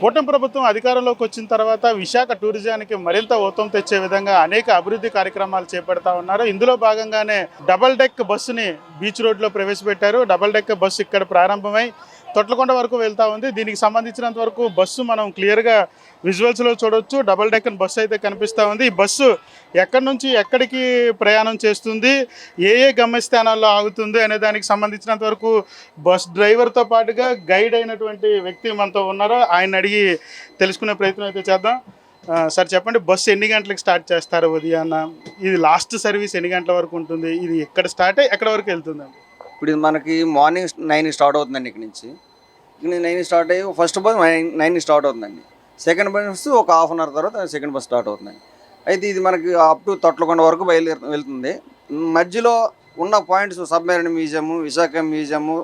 కూటమి ప్రభుత్వం అధికారంలోకి వచ్చిన తర్వాత విశాఖ టూరిజానికి మరింత ఊతం తెచ్చే విధంగా అనేక అభివృద్ధి కార్యక్రమాలు చేపడతా ఉన్నారు. ఇందులో భాగంగానే డబల్ డెక్ బస్సుని బీచ్ రోడ్లో ప్రవేశపెట్టారు. డబల్ డెక్ బస్సు ఇక్కడ ప్రారంభమై తొట్లకొండ వరకు వెళ్తా ఉంది. దీనికి సంబంధించినంత వరకు బస్సు మనం క్లియర్గా విజువల్స్లో చూడొచ్చు. డబల్ డెక్కన్ బస్సు అయితే కనిపిస్తూ ఉంది. ఈ బస్సు ఎక్కడి నుంచి ఎక్కడికి ప్రయాణం చేస్తుంది? ఏ ఏ గమ్యస్థానాల్లో ఆగుతుంది అనే దానికి సంబంధించినంత వరకు బస్ డ్రైవర్తో పాటుగా గైడ్ అయినటువంటి వ్యక్తి మనతో ఉన్నారో? ఆయన అడిగి తెలుసుకునే ప్రయత్నం అయితే చేద్దాం. సార్ చెప్పండి బస్సు ఎన్ని గంటలకు స్టార్ట్ చేస్తారు ఉదయాన్న? ఇది లాస్ట్ సర్వీస్ ఎన్ని గంటల వరకు ఉంటుంది? ఇది ఎక్కడ స్టార్ట్ అయ్యి ఎక్కడ వరకు వెళ్తుందండి ఇప్పుడు ఇది మనకి మార్నింగ్ నైన్ స్టార్ట్ అవుతుందండి ఇక్కడ నుంచి. ఇక్కడ నైన్ స్టార్ట్ అయ్యి first bus nine nine start అవుతుందండి. సెకండ్ బస్ ఒక హాఫ్ అన్ అవర్ తర్వాత సెకండ్ బస్ స్టార్ట్ అవుతుందండి. అయితే ఇది మనకి అప్ టు తొట్లకొండ వరకు బయలుదేరు వెళ్తుంది. మధ్యలో ఉన్న points submarine museum Visakha museum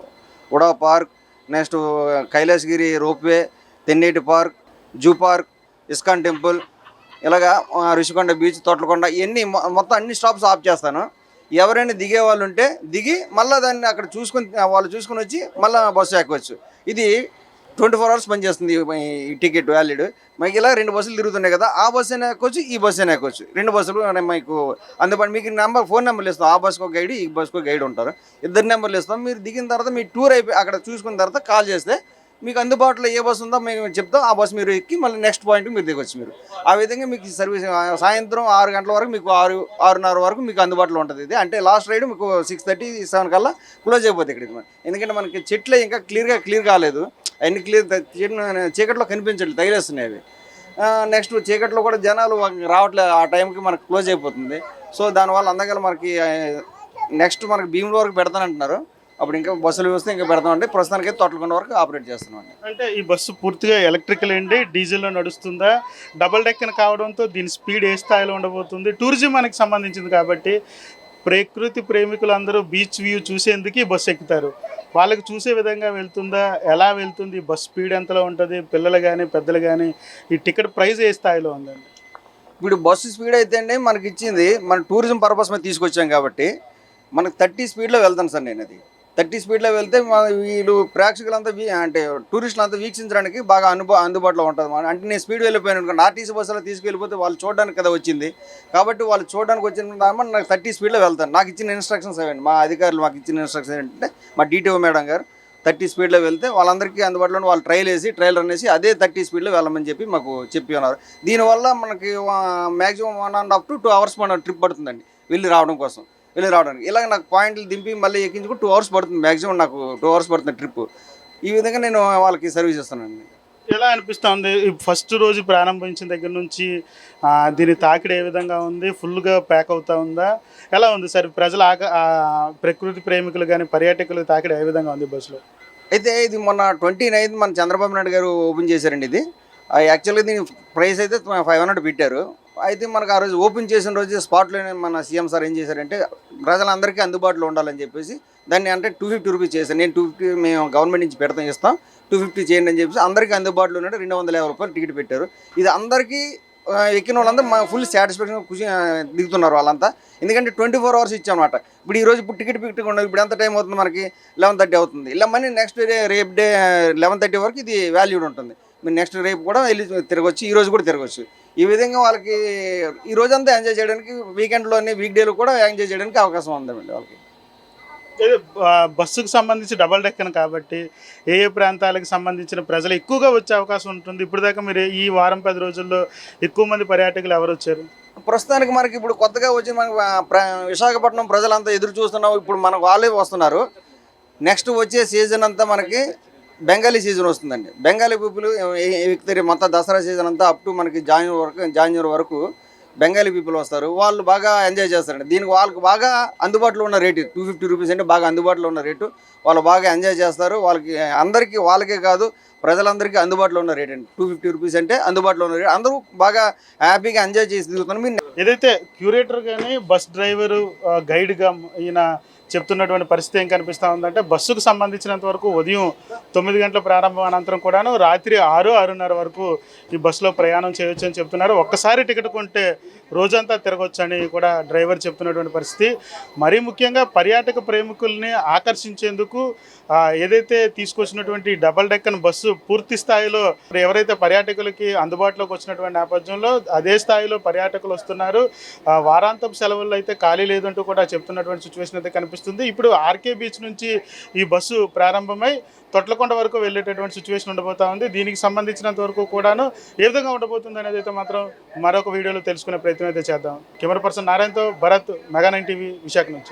UDA park next Kailasagiri ropeway Tenneti park zoo park ISKCON temple ఇలాగా ఋషికొండ బీచ్ తోటలకొండ ఇవన్నీ మొ- మొత్తం అన్ని స్టాప్స్ ఆఫ్ చేస్తాను. ఎవరైనా దిగే వాళ్ళు ఉంటే దిగి మళ్ళీ దాన్ని అక్కడ చూసుకొని వాళ్ళు చూసుకొని వచ్చి మళ్ళీ బస్సు ఎక్కవచ్చు ఇది ట్వంటీ ఫోర్ అవర్స్ పనిచేస్తుంది ఈ- టికెట్ వ్యాలిడ్ మాకు ఇలా రెండు బస్సులు తిరుగుతున్నాయి కదా ఆ బస్సు అయినా ఎక్కొచ్చు ఈ బస్సు అయినా ఎక్కొచ్చు. రెండు బస్సులు మీకు అందుబాటు మీకు నెంబర్ ఫోన్ నెంబర్లు ఇస్తాం ఆ బస్సుకు గైడ్ ఈ బస్సుకు గైడ్ ఉంటారు. ఇద్దరు నెంబర్లు ఇస్తాం. మీరు దిగిన తర్వాత మీ టూర్ అయిపోయి అక్కడ చూసుకున్న తర్వాత కాల్ చేస్తే మీకు అందుబాటులో ఏ బస్సు ఉందో మేము చెప్తాం. ఆ బస్సు మీరు ఎక్కి మళ్ళీ నెక్స్ట్ పాయింట్ మీరు దిగొచ్చు మీరు. ఆ విధంగా మీకు సర్వీస్ సాయంత్రం ఆరు గంటల వరకు మీకు ఆరు ఆరున్నర వరకు మీకు అందుబాటులో ఉంటుంది ఇది. అంటే లాస్ట్ రైడ్ మీకు సిక్స్ థర్టీ సెవెన్ కల్లా క్లోజ్ అయిపోతుంది ఇక్కడ మనం ఎందుకంటే మనకి చెట్లే ఇంకా క్లియర్గా క్లియర్ కాలేదు. అన్ని క్లియర్ చీకట్లో కనిపించట్లేదు తగిలేస్తున్నాయి అవి. నెక్స్ట్ చీకట్లో కూడా జనాలు రావట్లేదు. ఆ టైంకి మనకు క్లోజ్ అయిపోతుంది. సో దానివల్ల అందగల మనకి నెక్స్ట్ మనకి భీముల వరకు పెడతానంటున్నారు. అప్పుడు ఇంకా బస్సులు వస్తే ఇంకా పెడతామండి ప్రస్తుతానికి తొట్లకొండ వరకు ఆపరేట్ చేస్తున్నామండి అంటే ఈ బస్సు పూర్తిగా ఎలక్ట్రికల్ అండి డీజిల్లో నడుస్తుందా? డబల్ డెక్కన్ కావడంతో దీని స్పీడ్ ఏ స్థాయిలో ఉండబోతుంది? టూరిజం మనకి సంబంధించింది కాబట్టి ప్రకృతి ప్రేమికులందరూ బీచ్ వ్యూ చూసేందుకు ఈ బస్సు ఎక్కుతారు. వాళ్ళకి చూసే విధంగా వెళ్తుందా? ఎలా వెళ్తుంది? బస్ స్పీడ్ ఎంతలో ఉంటుంది? పిల్లలు కానీ పెద్దలు కానీ ఈ టికెట్ ప్రైస్ ఏ స్థాయిలో ఉందండి? ఇప్పుడు బస్సు స్పీడ్ అయితే అండి మనకి ఇచ్చింది మన టూరిజం పర్పస్ మీద తీసుకొచ్చాం కాబట్టి మనకి థర్టీ స్పీడ్లో వెళ్తాను సార్ నేను అది థర్టీ స్పీడ్లో వెళ్తే మా వీళ్ళు ప్రేక్షకులంతా వీ అంటే టూరిస్టులు అంతా వీక్షించడానికి బాగా అనుభవ అందుబాటులో ఉంటుంది అంటే నేను స్పీడ్ వెళ్ళిపోయాను అనుకోండి. ఆర్టీసీ బస్సులో తీసుకెళ్ళిపోతే వాళ్ళు చూడడానికి కదా వచ్చింది. కాబట్టి వాళ్ళు చూడడానికి వచ్చిన దాకా నాకు థర్టీ స్పీడ్లో వెళ్తాను. నాకు ఇచ్చిన ఇన్స్ట్రక్షన్స్ అవ్వండి మా అధికారులు మాకు ఇచ్చిన ఇన్స్ట్రక్షన్స్ ఏంటంటే మా డీటీఓ మేడం గారు థర్టీ స్పీడ్లో వెళ్తే వాళ్ళందరికీ అందుబాటులో వాళ్ళు ట్రైల్ వేసి ట్రైల్ రన్ వేసి అదే థర్టీ స్పీడ్లో వెళ్ళమని చెప్పి మాకు చెప్పి ఉన్నారు. దీనివల్ల మనకి maximum one and half to two hours మన ట్రిప్ పడుతుందండి. వెళ్ళి రావడం కోసం. వెళ్ళి రావడానికి. ఇలాగ నాకు పాయింట్లు దింపి మళ్ళీ ఎక్కించుకు టూ అవర్స్ పడుతుంది. మ్యాక్సిమం నాకు టూ అవర్స్ పడుతుంది ట్రిప్ ఈ విధంగా నేను వాళ్ళకి సర్వీస్ ఇస్తానండి ఎలా అనిపిస్తుంది? ఫస్ట్ రోజు ప్రారంభించిన దగ్గర నుంచి దీని తాకిడి ఏ విధంగా ఉంది? ఫుల్గా ప్యాక్ అవుతా ఉందా? ఎలా ఉంది సార్? ప్రజల ప్రకృతి ప్రేమికులు కానీ పర్యాటకులు తాకిడి ఏ విధంగా ఉంది బస్సులో? అయితే ఇది మొన్న ట్వంటీ నైన్త్ మన చంద్రబాబు నాయుడు గారు ఓపెన్ చేశారండి ఇది. యాక్చువల్గా దీని ప్రైస్ అయితే ఫైవ్ హండ్రెడ్ పెట్టారు. అయితే మనకు ఆ రోజు ఓపెన్ చేసిన రోజు స్పాట్లోనే మన సీఎం సార్ ఏం చేశారంటే ప్రజలందరికీ అందుబాటులో ఉండాలని చెప్పేసి దాన్ని అంటే టూ ఫిఫ్టీ రూపీస్ చేశాను. నేను టూ ఫిఫ్టీ మేము గవర్నమెంట్ నుంచి పెడతాం ఇస్తాం. టూ ఫిఫ్టీ చేయండి అని చెప్పేసి అందరికీ అందుబాటులో ఉన్నట్టు రెండు వందల యాభై రూపాయలు టికెట్ పెట్టారు. ఇది అందరికీ ఎక్కిన వాళ్ళందరూ మా ఫుల్ సాటిస్ఫాక్షన్ ఖుషి దిగుతున్నారు వాళ్ళంతా. ఎందుకంటే ట్వంటీ ఫోర్ అవర్స్ ఇచ్చామన్నమాట. ఇప్పుడు ఈ రోజు ఇప్పుడు టికెట్ పెట్టుకుండా ఇప్పుడు ఎంత టైం అవుతుంది మనకి? లెవెన్ థర్టీ అవుతుంది. ఇలా మనీ నెక్స్ట్ డే రేపు డే లెవెన్ థర్టీ వరకు ఇది వాల్యూడ్ ఉంటుంది. మీరు నెక్స్ట్ రేపు కూడా వెళ్ళి తిరగచ్చు ఈ రోజు కూడా తిరగచ్చు. ఈ విధంగా వాళ్ళకి ఈ రోజంతా ఎంజాయ్ చేయడానికి వీకెండ్లోని వీక్ డేలో కూడా ఎంజాయ్ చేయడానికి అవకాశం ఉందండి వాళ్ళకి. బస్సుకు సంబంధించి డబల్ డెక్కన్ కాబట్టి ఏ ఏ ప్రాంతాలకు సంబంధించిన ప్రజలు ఎక్కువగా వచ్చే అవకాశం ఉంటుంది. ఇప్పుడు దాకా మీరు ఈ వారం పది రోజుల్లో ఎక్కువ మంది పర్యాటకులు ఎవరు వచ్చారు? ప్రస్తుతానికి మనకి ఇప్పుడు కొత్తగా వచ్చి మనకి విశాఖపట్నం ప్రజలంతా ఎదురు చూస్తున్నాం ఇప్పుడు మనకు వాళ్ళే వస్తున్నారు. నెక్స్ట్ వచ్చే సీజన్ అంతా మనకి బెంగాలీ సీజన్ వస్తుందండి. బెంగాలీ పీపుల్ ఎక్కుతారు మొత్తం దసరా సీజన్ అంతా అప్ టు మనకి జాన్యువరి వరకు జాన్యువరి వరకు బెంగాలీ పీపుల్ వస్తారు. వాళ్ళు బాగా ఎంజాయ్ చేస్తారండి. దీనికి వాళ్ళకి బాగా అందుబాటులో ఉన్న రేటు టూ ఫిఫ్టీ రూపీస్ అంటే బాగా అందుబాటులో ఉన్న రేటు. వాళ్ళు బాగా ఎంజాయ్ చేస్తారు. వాళ్ళకి అందరికీ వాళ్ళకే కాదు ప్రజలందరికీ అందుబాటులో ఉన్న రేట్ అండి. టూ ఫిఫ్టీ రూపీస్ అంటే అందుబాటులో ఉన్న రేట్. అందరూ బాగా హ్యాపీగా ఎంజాయ్ చేసి దిగుతున్నారు ఏదైతే క్యూరేటర్ కానీ బస్ డ్రైవరు గైడ్గా ఈయన చెప్తున్నటువంటి పరిస్థితి ఏం కనిపిస్తూ ఉందంటే బస్సుకు సంబంధించినంత వరకు ఉదయం తొమ్మిది గంటల ప్రారంభం అనంతరం కూడాను రాత్రి ఆరు ఆరున్నర వరకు ఈ బస్సులో ప్రయాణం చేయొచ్చు అని చెప్తున్నారు. ఒక్కసారి టికెట్ కొంటే రోజంతా తిరగొచ్చని కూడా డ్రైవర్ చెప్తున్నటువంటి పరిస్థితి. మరీ ముఖ్యంగా పర్యాటక ప్రేమికుల్ని ఆకర్షించేందుకు ఏదైతే తీసుకొచ్చినటువంటి డబల్ డెక్కన్ బస్సు పూర్తి స్థాయిలో ఎవరైతే పర్యాటకులకి అందుబాటులోకి వచ్చినటువంటి నేపథ్యంలో అదే స్థాయిలో పర్యాటకులు వస్తున్నారు. వారాంతపు సెలవుల్లో అయితే ఖాళీ లేదంటూ కూడా చెప్తున్నటువంటి సిచ్యువేషన్ అయితే కనిపిస్తుంది. ఇప్పుడు ఆర్కే బీచ్ నుంచి ఈ బస్సు ప్రారంభమై తొట్లకొండ వరకు వెళ్ళేటటువంటి సిచ్యువేషన్ ఉండబోతా ఉంది. దీనికి సంబంధించినంత వరకు కూడాను ఏ విధంగా ఉండబోతుంది అనేది అయితే మాత్రం మరొక వీడియోలో తెలుసుకునే ప్రయత్నం అయితే చేద్దాం. Camera person నారాయణతో Bharat mega nine TV Visakha నుంచి.